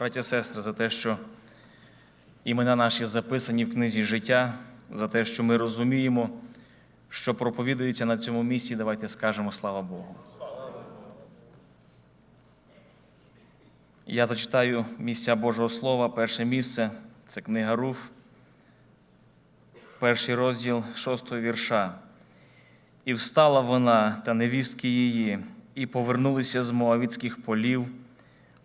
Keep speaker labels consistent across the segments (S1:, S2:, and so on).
S1: Браття, сестри, за те, що імена наші записані в книзі життя, за те, що ми розуміємо, що проповідується на цьому місці, давайте скажемо слава Богу. Я зачитаю місця Божого Слова. Перше місце це книга Руф, перший розділ шостого вірша. І встала вона та невістки її, і повернулися з Моавицьких полів,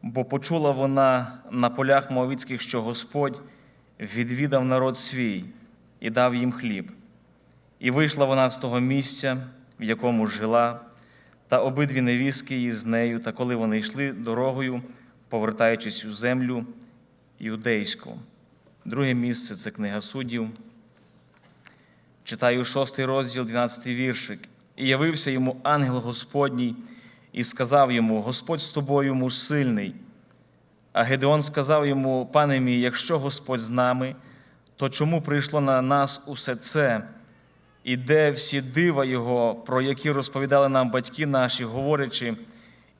S1: бо почула вона на полях Моавицьких, що Господь відвідав народ свій і дав їм хліб. І вийшла вона з того місця, в якому жила, та обидві невістки її з нею, та коли вони йшли дорогою, повертаючись у землю іудейську. Друге місце це книга суддів. Читаю шостий розділ, 12 віршик. І явився йому ангел Господній і сказав йому: Господь з тобою муж сильний. А Гедеон сказав йому: Пане мій, якщо Господь з нами, то чому прийшло на нас усе це? І де всі дива Його, про які розповідали нам батьки наші, говорячи,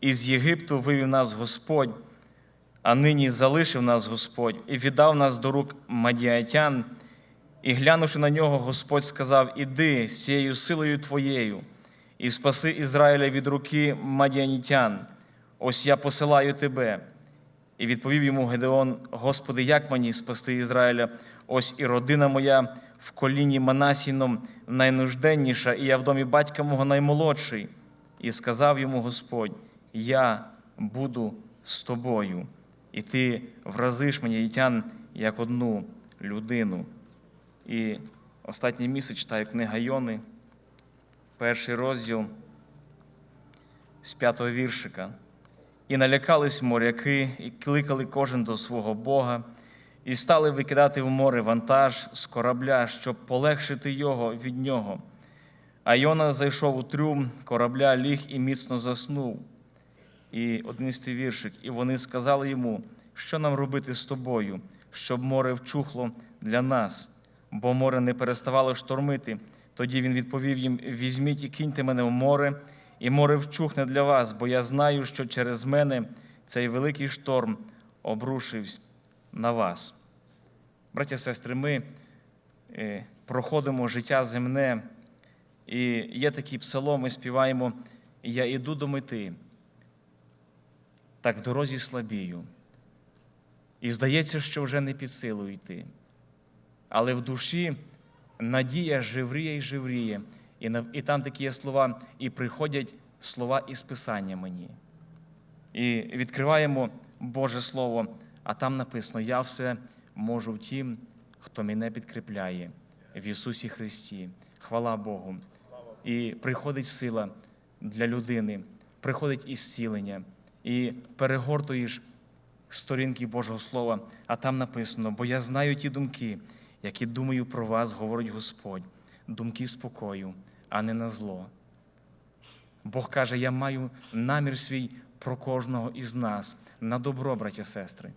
S1: із Єгипту вивів нас Господь, а нині залишив нас Господь і віддав нас до рук мадіатян. І глянувши на нього, Господь сказав: Іди з цією силою твоєю, і спаси Ізраїля від руки мадіанітян. Ось я посилаю тебе. І відповів йому Гедеон: Господи, як мені спасти Ізраїля? Ось і родина моя в коліні Манасіном найнужденніша, і я в домі батька мого наймолодший. І сказав йому Господь: Я буду з тобою, і ти вразиш мадіанітян як одну людину. І останнє місце читаю книга Йони, перший розділ з п'ятого віршика. І налякались моряки, і кликали кожен до свого Бога, і стали викидати в море вантаж з корабля, щоб полегшити його від нього. А Йона зайшов у трюм корабля, ліг і міцно заснув. І одинадцятий віршик. І вони сказали йому, що нам робити з тобою, щоб море вчухло для нас бо море не переставало штормити. Тоді він відповів їм: Візьміть і киньте мене в море, і море вчухне для вас, бо я знаю, що через мене цей великий шторм обрушився на вас. Браття, сестри, ми е, проходимо життя земне, і є такий псалом, ми співаємо: Я іду до мети, так в дорозі слабію. І здається, що вже не під силу йти але в душі надія живріє і живріє. І, і там такі є слова, і приходять слова із Писання мені. І відкриваємо Боже Слово, а там написано: Я все можу в тім, хто мене підкріпляє в Ісусі Христі. Хвала Богу. І приходить сила для людини, приходить ісцілення, і перегортуєш сторінки Божого Слова, а там написано: бо я знаю ті думки, які думаю про вас, говорить Господь, думки спокою, а не на зло. Бог каже: Я маю намір свій про кожного із нас на добро, браття сестри,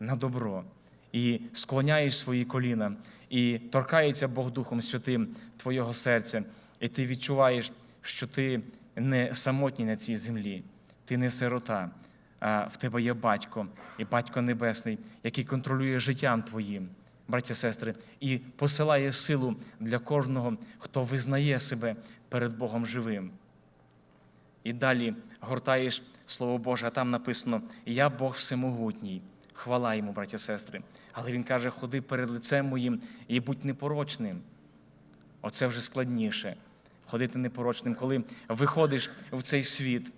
S1: на добро. І склоняєш свої коліна, і торкається Бог Духом Святим Твого серця, і ти відчуваєш, що ти не самотній на цій землі, ти не сирота, а в тебе є батько, і батько Небесний, який контролює життям Твоїм браття сестри, і посилає силу для кожного, хто визнає себе перед Богом живим. І далі гортаєш Слово Боже, а там написано: Я Бог всемогутній. Хвала йому, браття сестри. Але Він каже: ходи перед лицем моїм і будь непорочним. Оце вже складніше ходити непорочним, коли виходиш в цей світ,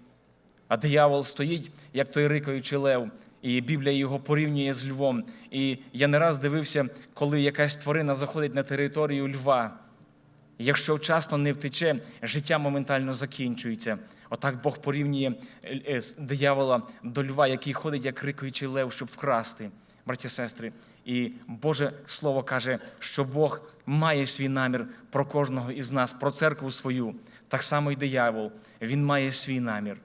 S1: а диявол стоїть, як той рикаючий лев, і Біблія його порівнює з львом. І я не раз дивився, коли якась тварина заходить на територію льва. Якщо вчасно не втече, життя моментально закінчується. Отак Бог порівнює е, диявола до льва, який ходить, як рикуючий лев, щоб вкрасти, браті сестри. І Боже Слово каже, що Бог має свій намір про кожного із нас, про церкву свою. Так само і диявол. Він має свій намір,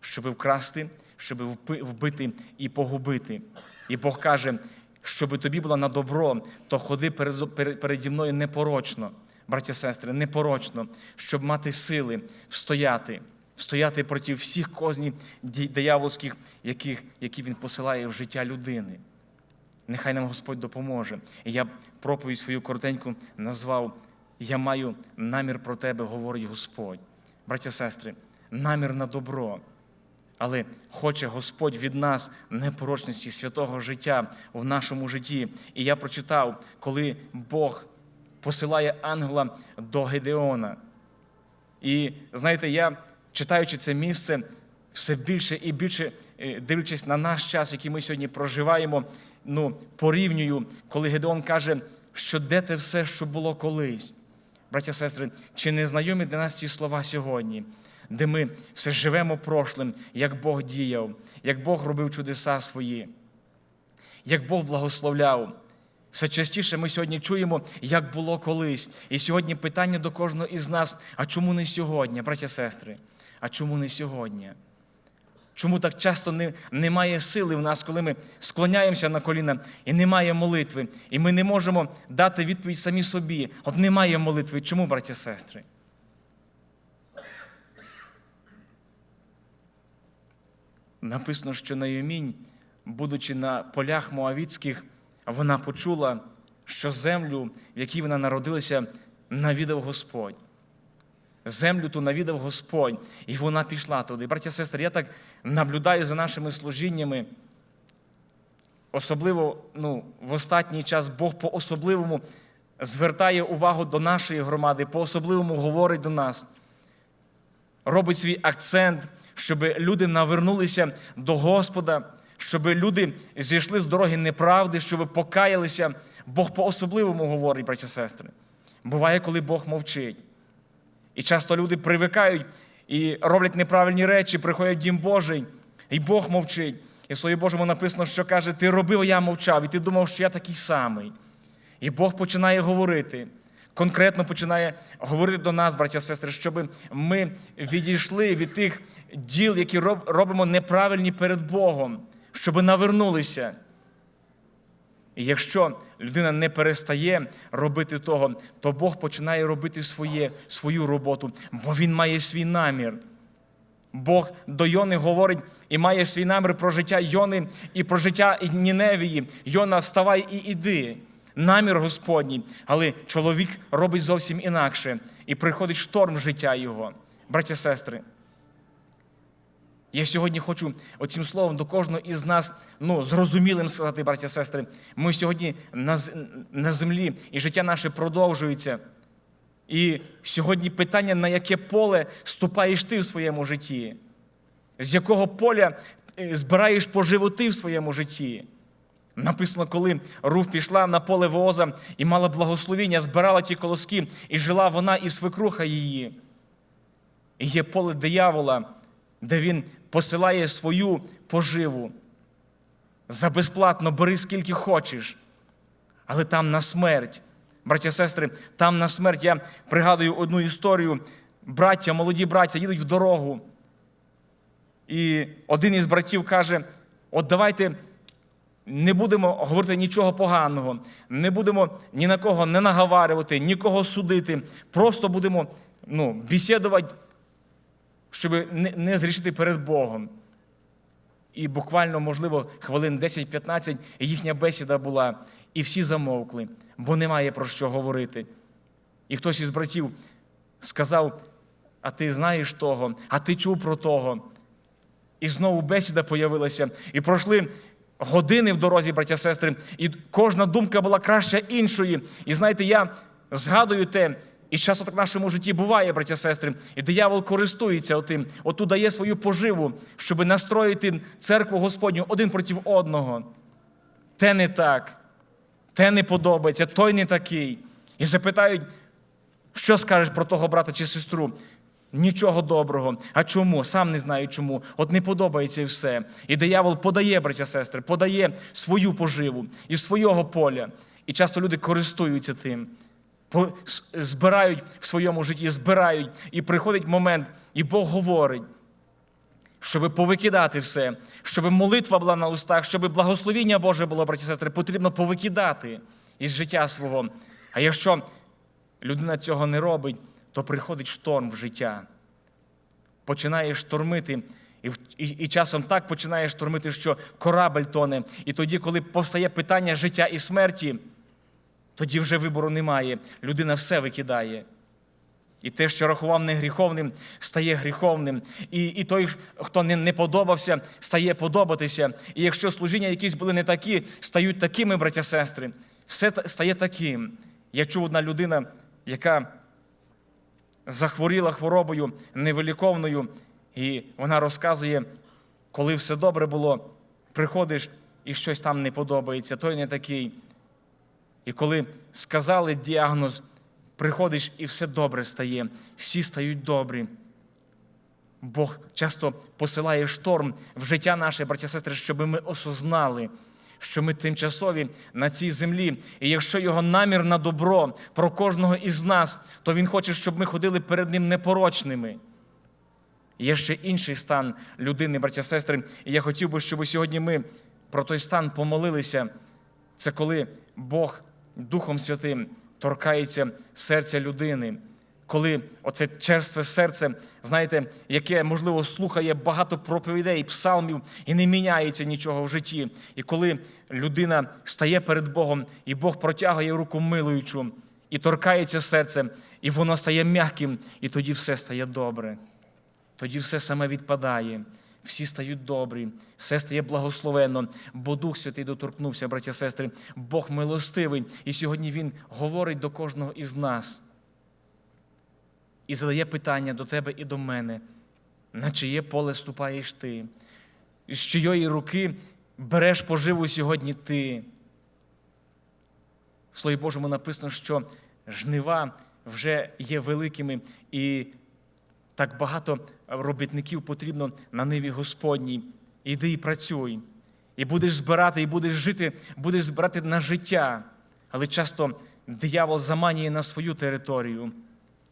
S1: щоб вкрасти, щоб вбити і погубити. І Бог каже, щоб тобі було на добро, то ходи переді мною непорочно, браття сестри, непорочно, щоб мати сили встояти стояти проти всіх кознів ді- диявольських, яких, які він посилає в життя людини. Нехай нам Господь допоможе. І я проповідь свою коротеньку назвав Я маю намір про тебе, говорить Господь. Браття сестри, намір на добро. Але хоче Господь від нас непорочності святого життя в нашому житті. І я прочитав, коли Бог посилає ангела до Гедеона. І знаєте, я читаючи це місце, все більше і більше е, дивлячись на наш час, який ми сьогодні проживаємо, ну, порівнюю, коли Гедеон каже, що де те все, що було колись. Браття, сестри, чи не знайомі для нас ці слова сьогодні, де ми все живемо прошлим, як Бог діяв, як Бог робив чудеса свої, як Бог благословляв. Все частіше ми сьогодні чуємо, як було колись. І сьогодні питання до кожного із нас: а чому не сьогодні, браття сестри? А чому не сьогодні? Чому так часто не, немає сили в нас, коли ми склоняємося на коліна і немає молитви, і ми не можемо дати відповідь самі собі? От немає молитви. Чому, браття сестри? Написано, що Найомінь, будучи на полях Моавіцьких, вона почула, що землю, в якій вона народилася, навідав Господь. Землю ту навідав Господь, і вона пішла туди. Браття сестри, я так наблюдаю за нашими служіннями. Особливо ну, в останній час Бог по-особливому звертає увагу до нашої громади, по-особливому говорить до нас, робить свій акцент, щоб люди навернулися до Господа, щоб люди зійшли з дороги неправди, щоб покаялися. Бог по-особливому говорить, браті сестри. Буває, коли Бог мовчить. І часто люди привикають і роблять неправильні речі, приходять в дім Божий, і Бог мовчить. І в Слові Божому написано, що каже, ти робив, а я мовчав, і ти думав, що я такий самий. І Бог починає говорити, конкретно починає говорити до нас, браття сестри, щоб ми відійшли від тих діл, які робимо неправильні перед Богом, щоб навернулися. І якщо людина не перестає робити того, то Бог починає робити своє, свою роботу, бо Він має свій намір. Бог до Йони говорить і має свій намір про життя Йони і про життя Ніневії. Йона, вставай і іди. Намір Господній. Але чоловік робить зовсім інакше. І приходить шторм життя його. Браття сестри, я сьогодні хочу оцим словом до кожного із нас ну, зрозумілим сказати, браття сестри. Ми сьогодні на, на землі, і життя наше продовжується. І сьогодні питання, на яке поле ступаєш ти в своєму житті, з якого поля е, збираєш поживу ти в своєму житті. Написано, коли Руф пішла на поле Вооза і мала благословіння, збирала ті колоски, і жила вона і свекруха її. І є поле диявола, де він посилає свою поживу. За безплатно бери скільки хочеш, але там на смерть. Браття, сестри, там на смерть я пригадую одну історію. Браття, молоді браття їдуть в дорогу. І один із братів каже: от давайте не будемо говорити нічого поганого, не будемо ні на кого не наговарювати, нікого судити. Просто будемо ну, бесідувати, щоб не, не зрішити перед Богом. І буквально, можливо, хвилин 10-15 їхня бесіда була, і всі замовкли, бо немає про що говорити. І хтось із братів сказав: А ти знаєш того, а ти чув про того. І знову бесіда появилася. І пройшли години в дорозі, браття сестри, і кожна думка була краща іншої. І знаєте, я згадую те, і часто так в нашому житті буває, браття сестри, і диявол користується отим, оту дає свою поживу, щоб настроїти церкву Господню один проти одного. Те не так, те не подобається, той не такий. І запитають, що скажеш про того брата чи сестру? Нічого доброго. А чому? Сам не знаю чому. От не подобається і все. І диявол подає, браття сестри, подає свою поживу із свого поля. І часто люди користуються тим, збирають в своєму житті, збирають, і приходить момент, і Бог говорить, щоб повикидати все, щоб молитва була на устах, щоб благословіння Боже було, браті сестри, потрібно повикидати із життя свого. А якщо людина цього не робить, то приходить шторм в життя. починає штормити. І, і, і часом так починає штормити, що корабель тоне. І тоді, коли повстає питання життя і смерті, тоді вже вибору немає. Людина все викидає. І те, що рахував не гріховним, стає гріховним. І, і той, хто не, не подобався, стає подобатися. І якщо служіння якісь були не такі, стають такими, браття сестри, все стає таким. Я чув одна людина, яка захворіла хворобою невиліковною, і вона розказує, коли все добре було, приходиш і щось там не подобається, той не такий. І коли сказали діагноз, приходиш і все добре стає, всі стають добрі. Бог часто посилає шторм в життя наше, браття сестри, щоб ми осознали, що ми тимчасові на цій землі. І якщо його намір на добро про кожного із нас, то він хоче, щоб ми ходили перед ним непорочними. Є ще інший стан людини, браття сестри, і я хотів би, щоб сьогодні ми про той стан помолилися. Це коли Бог Духом Святим торкається серця людини, коли оце черстве серце, знаєте, яке, можливо, слухає багато проповідей, псалмів і не міняється нічого в житті. І коли людина стає перед Богом, і Бог протягує руку милуючу, і торкається серце, і воно стає м'яким, і тоді все стає добре. Тоді все саме відпадає, всі стають добрі, все стає благословенно, бо Дух Святий доторкнувся, браття сестри, Бог милостивий, і сьогодні Він говорить до кожного із нас і задає питання до тебе і до мене, на чиє поле ступаєш ти, з чиєї руки береш поживу сьогодні ти. В Слові Божому написано, що жнива вже є великими, і так багато робітників потрібно на ниві Господній. Іди і працюй. І будеш збирати, і будеш жити, будеш збирати на життя. Але часто диявол заманює на свою територію.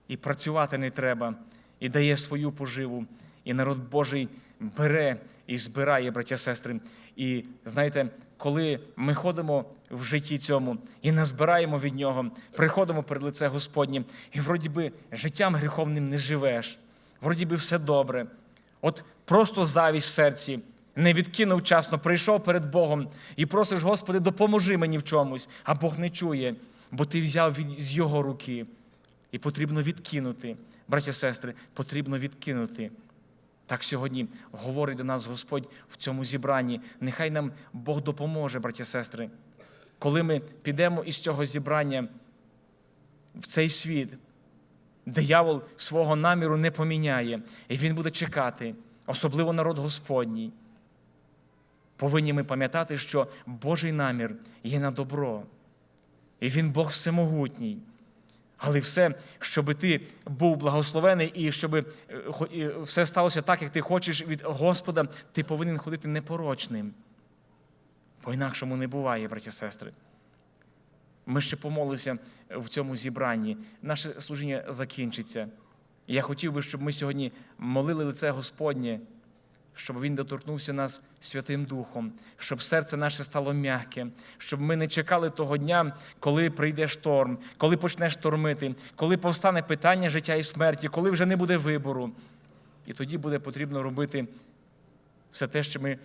S1: І працювати не треба, і дає свою поживу. І народ Божий бере і збирає, браття сестри. І знаєте, коли ми ходимо в житті цьому і назбираємо від нього, приходимо перед лице Господнє, і вроді би життям гріховним не живеш, вроді би все добре. От просто завість в серці, не відкинув вчасно, прийшов перед Богом і просиш, Господи, допоможи мені в чомусь, а Бог не чує, бо ти взяв від, з Його руки. І потрібно відкинути, браття і сестри, потрібно відкинути. Так сьогодні говорить до нас Господь в цьому зібранні. Нехай нам Бог допоможе, браття і сестри. Коли ми підемо із цього зібрання в цей світ, диявол свого наміру не поміняє, і він буде чекати, особливо народ Господній. Повинні ми пам'ятати, що Божий намір є на добро, і Він Бог всемогутній. Але все, щоб ти був благословений і щоб все сталося так, як ти хочеш від Господа, ти повинен ходити непорочним. По інакшому не буває, браті і сестри. Ми ще помолилися в цьому зібранні. Наше служіння закінчиться. Я хотів би, щоб ми сьогодні молили лице Господнє, щоб Він доторкнувся нас Святим Духом, щоб серце наше стало м'яке, щоб ми не чекали того дня, коли прийде шторм, коли почне штормити, коли повстане питання життя і смерті, коли вже не буде вибору. І тоді буде потрібно робити все те, що ми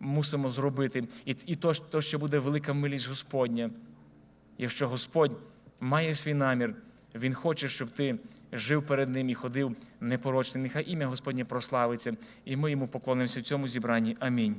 S1: мусимо зробити, і, і то, то, що буде велика милість Господня. Якщо Господь має свій намір, Він хоче, щоб ти жив перед Ним і ходив непорочним. Нехай ім'я Господнє прославиться, і ми йому поклонимося в цьому зібранні. Амінь.